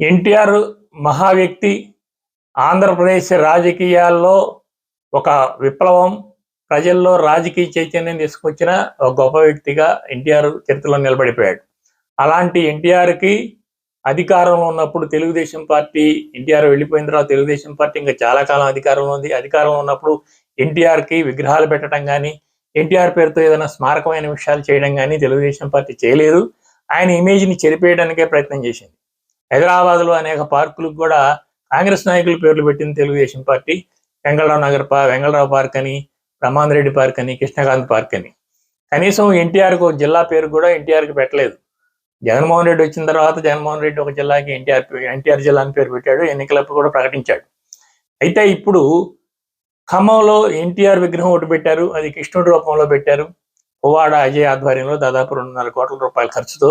ఎన్టీఆర్ మహా వ్యక్తి. ఆంధ్రప్రదేశ్ రాజకీయాల్లో ఒక విప్లవం ప్రజల్లో రాజకీయ చైతన్యం తీసుకొచ్చిన ఒక గొప్ప వ్యక్తిగా ఎన్టీఆర్ చరిత్రలో నిలబడిపోయాడు. అలాంటి ఎన్టీఆర్కి అధికారంలో ఉన్నప్పుడు తెలుగుదేశం పార్టీ ఎన్టీఆర్ వెళ్ళిపోయిన తర్వాత తెలుగుదేశం పార్టీ ఇంకా చాలా కాలం అధికారంలో ఉంది. అధికారంలో ఉన్నప్పుడు ఎన్టీఆర్కి విగ్రహాలు పెట్టడం కానీ ఎన్టీఆర్ పేరుతో ఏదైనా స్మారకమైన విషయాలు చేయడం కానీ తెలుగుదేశం పార్టీ చేయలేదు. ఆయన ఇమేజ్ని చెరిపేయడానికే ప్రయత్నం చేసింది. హైదరాబాద్లో అనేక పార్కులకు కూడా కాంగ్రెస్ నాయకులు పేర్లు పెట్టింది తెలుగుదేశం పార్టీ. వెంగళరావు నగర్ పా వెంగళరావు పార్క్ అని బ్రహ్మాంద రెడ్డి పార్క్ అని కృష్ణకాంత్ పార్క్ అని. కనీసం ఎన్టీఆర్కు జిల్లా పేరు కూడా ఎన్టీఆర్కి పెట్టలేదు. జగన్మోహన్ రెడ్డి వచ్చిన తర్వాత జగన్మోహన్ రెడ్డి ఒక జిల్లాకి ఎన్టీఆర్ ఎన్టీఆర్ జిల్లా అని పేరు పెట్టాడు ఎన్నికలప్పుడు కూడా ప్రకటించాడు. అయితే ఇప్పుడు ఖమ్మంలో ఎన్టీఆర్ విగ్రహం ఒకటి పెట్టారు అది కృష్ణుడి రూపంలో పెట్టారు. పువ్వాడ అజయ్ ఆధ్వర్యంలో దాదాపు రెండున్నర కోట్ల రూపాయల ఖర్చుతో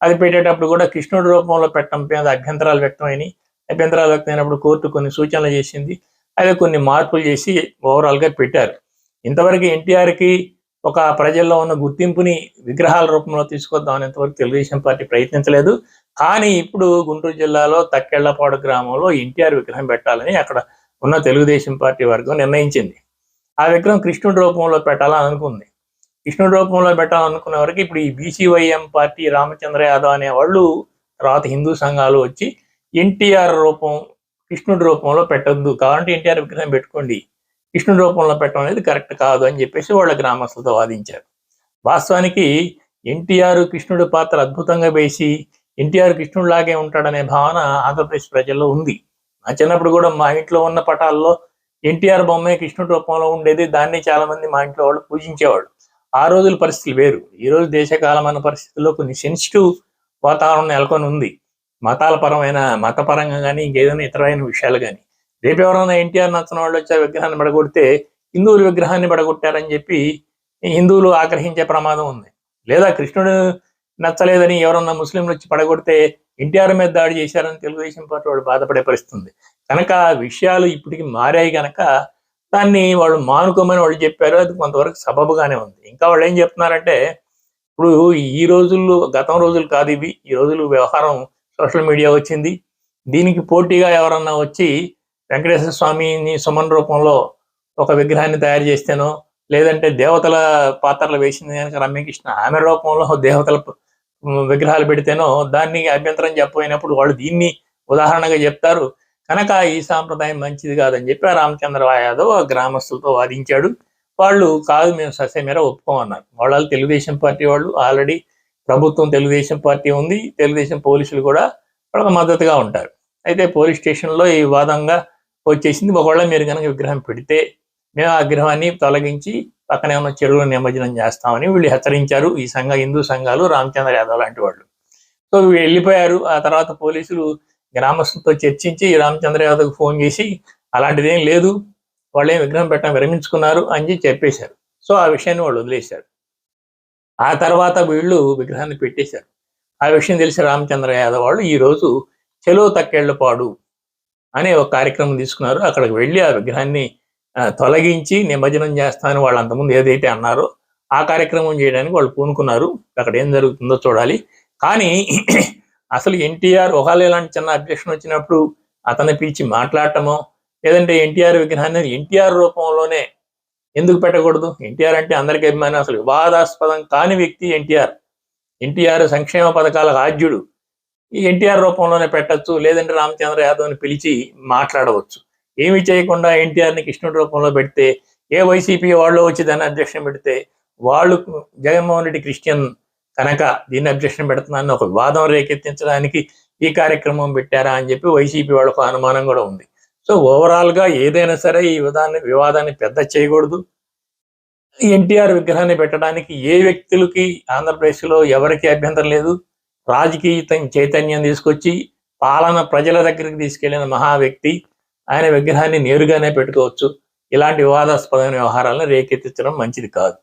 అది పెట్టేటప్పుడు కూడా కృష్ణుడి రూపంలో పెట్టడం మీద అభ్యంతరాలు వ్యక్తమైనవి అభ్యంతరాలు వ్యక్తమైనప్పుడు కోర్టు కొన్ని సూచనలు చేసింది. అదే కొన్ని మార్పులు చేసి ఓవరాల్గా పెట్టారు. ఇంతవరకు ఎన్టీఆర్కి ఒక ప్రజల్లో ఉన్న గుర్తింపుని విగ్రహాల రూపంలో తీసుకొద్దాం ఇంతవరకు తెలుగుదేశం పార్టీ ప్రయత్నించలేదు. కానీ ఇప్పుడు గుంటూరు జిల్లాలో తక్కెళ్ళపాడు గ్రామంలో ఎన్టీఆర్ విగ్రహం పెట్టాలని అక్కడ ఉన్న తెలుగుదేశం పార్టీ వర్గం నిర్ణయించింది. ఆ విగ్రహం కృష్ణుడి రూపంలో పెట్టాలని అనుకుంది. కృష్ణుడి రూపంలో పెట్టాలనుకునే వరకు ఇప్పుడు ఈ బీసీవైఎం పార్టీ రామచంద్ర యాదవ్ అనే వాళ్ళు తర్వాత హిందూ సంఘాలు వచ్చి ఎన్టీఆర్ రూపం కృష్ణుడి రూపంలో పెట్టద్దు. కావాలంటే ఎన్టీఆర్ విగ్రహం పెట్టుకోండి. కృష్ణుడి రూపంలో పెట్టడం అనేది కరెక్ట్ కాదు అని చెప్పేసి వాళ్ళ గ్రామస్తులతో వాదించారు. వాస్తవానికి ఎన్టీఆర్ కృష్ణుడి పాత్ర అద్భుతంగా వేసి ఎన్టీఆర్ కృష్ణుడిలాగే ఉంటాడనే భావన ఆంధ్రప్రదేశ్ ప్రజల్లో ఉంది. నా చిన్నప్పుడు కూడా మా ఇంట్లో ఉన్న పటాల్లో ఎన్టీఆర్ బొమ్మే కృష్ణుడి రూపంలో ఉండేది. దాన్ని చాలా మంది మా ఇంట్లో వాళ్ళు పూజించేవాళ్ళు. ఆ రోజుల పరిస్థితులు వేరు. ఈ రోజు దేశకాలమైన పరిస్థితుల్లో కొన్ని సెన్సిటివ్ వాతావరణం నెలకొని ఉంది. మతాల పరమైన మతపరంగా కానీ ఇంకేదైనా ఇతరమైన విషయాలు కానీ రేపు ఎవరైనా ఎన్టీఆర్ నచ్చిన వాళ్ళు వచ్చి విగ్రహాన్ని పడగొడితే హిందువుల విగ్రహాన్ని పడగొట్టారని చెప్పి హిందువులు ఆగ్రహించే ప్రమాదం ఉంది. లేదా కృష్ణుడు నచ్చలేదని ఎవరన్నా ముస్లింలు వచ్చి పడగొడితే ఎన్టీఆర్ మీద దాడి చేశారని తెలుగుదేశం పార్టీ వాళ్ళు బాధపడే పరిస్థితి ఉంది. కనుక విషయాలు ఇప్పటికి మారాయి కనుక దాన్ని వాళ్ళు మానుకోమని వాళ్ళు చెప్పారు. అది కొంతవరకు సబబుగానే ఉంది. ఇంకా వాళ్ళు ఏం చెప్తున్నారంటే ఇప్పుడు ఈ రోజుల్లో గతం రోజులు కాదు ఇవి. ఈ రోజులు వ్యవహారం సోషల్ మీడియా వచ్చింది. దీనికి పోటీగా ఎవరన్నా వచ్చి వెంకటేశ్వర స్వామిని సుమన్ రూపంలో ఒక విగ్రహాన్ని తయారు చేస్తేనో లేదంటే దేవతల పాత్రలు వేసింది కనుక రమ్యకృష్ణ ఆమె రూపంలో దేవతల విగ్రహాలు పెడితేనో దాన్ని అభ్యంతరం చెప్పబోయినప్పుడు వాళ్ళు దీన్ని ఉదాహరణగా చెప్తారు. కనుక ఈ సాంప్రదాయం మంచిది కాదని చెప్పి ఆ రామచంద్ర యాదవ్ ఆ గ్రామస్తులతో వాదించాడు. వాళ్ళు కాదు మేము సస్యమేర ఒప్పుకోమన్నారు. వాళ్ళు తెలుగుదేశం పార్టీ వాళ్ళు. ఆల్రెడీ ప్రభుత్వం తెలుగుదేశం పార్టీ ఉంది. తెలుగుదేశం పోలీసులు కూడా వాళ్ళకి మద్దతుగా ఉంటారు. అయితే పోలీస్ స్టేషన్లో ఈ వాదంగా వచ్చేసింది. ఒకవేళ మీరు కనుక విగ్రహం పెడితే మేము ఆ విగ్రహాన్ని తొలగించి పక్కనే ఉన్న చెరువులు నిమజ్జనం చేస్తామని వీళ్ళు హెచ్చరించారు. ఈ సంఘ హిందూ సంఘాలు రామచంద్ర యాదవ్ లాంటి వాళ్ళు. సో వీళ్ళు వెళ్ళిపోయారు. ఆ తర్వాత పోలీసులు గ్రామస్తులతో చర్చించి రామచంద్ర యాదవ్కి ఫోన్ చేసి అలాంటిదేం లేదు వాళ్ళు ఏం విగ్రహం పెట్టడం విరమించుకున్నారు అని చెప్పేశారు. సో ఆ విషయాన్ని వాళ్ళు వదిలేశారు. ఆ తర్వాత వీళ్ళు విగ్రహాన్ని పెట్టేశారు. ఆ విషయం తెలిసి రామచంద్ర యాదవ్ వాళ్ళు ఈరోజు చెలో తక్కేళ్ళపాడు అనే ఒక కార్యక్రమం తీసుకున్నారు. అక్కడికి వెళ్ళి ఆ విగ్రహాన్ని తొలగించి నిమజ్జనం చేస్తానని వాళ్ళు అంతకుముందు ఏదైతే అన్నారో ఆ కార్యక్రమం చేయడానికి వాళ్ళు పూనుకున్నారు. అక్కడ ఏం జరుగుతుందో చూడాలి. కానీ అసలు ఎన్టీఆర్ ఒకవేళ ఇలాంటి చిన్న అబ్జెక్షన్ వచ్చినప్పుడు అతన్ని పిలిచి మాట్లాడటమో లేదంటే ఎన్టీఆర్ విగ్రహాన్ని ఎన్టీఆర్ రూపంలోనే ఎందుకు పెట్టకూడదు? ఎన్టీఆర్ అంటే అందరికీ అభిమానం. అసలు వివాదాస్పదం కాని వ్యక్తి ఎన్టీఆర్. ఎన్టీఆర్ సంక్షేమ పథకాల రాజ్యుడు. ఈ ఎన్టీఆర్ రూపంలోనే పెట్టచ్చు లేదంటే రామచంద్ర యాదవ్ని పిలిచి మాట్లాడవచ్చు. ఏమి చేయకుండా ఎన్టీఆర్ని కృష్ణుడి రూపంలో పెడితే ఏ వైసీపీ వాళ్ళు వచ్చి దాన్ని అధ్యక్షం పెడితే వాళ్ళు జగన్మోహన్ రెడ్డి క్రిస్టియన్ కనుక దీన్ని అబ్జెక్షన్ పెడుతున్నాను. ఒక వివాదం రేకెత్తించడానికి ఈ కార్యక్రమం పెట్టారా అని చెప్పి వైసీపీ వాళ్ళకు అనుమానం కూడా ఉంది. సో ఓవరాల్గా ఏదైనా సరే ఈ విధాన్ని వివాదాన్ని పెద్ద చేయకూడదు. ఎన్టీఆర్ విగ్రహాన్ని పెట్టడానికి ఏ వ్యక్తులకి ఆంధ్రప్రదేశ్లో ఎవరికి అభ్యంతరం లేదు. రాజకీయ చైతన్యం తీసుకొచ్చి పాలన ప్రజల దగ్గరికి తీసుకెళ్ళిన మహా వ్యక్తి. ఆయన విగ్రహాన్ని నేరుగానే పెట్టుకోవచ్చు. ఇలాంటి వివాదాస్పదమైన వ్యవహారాలను రేకెత్తించడం మంచిది కాదు.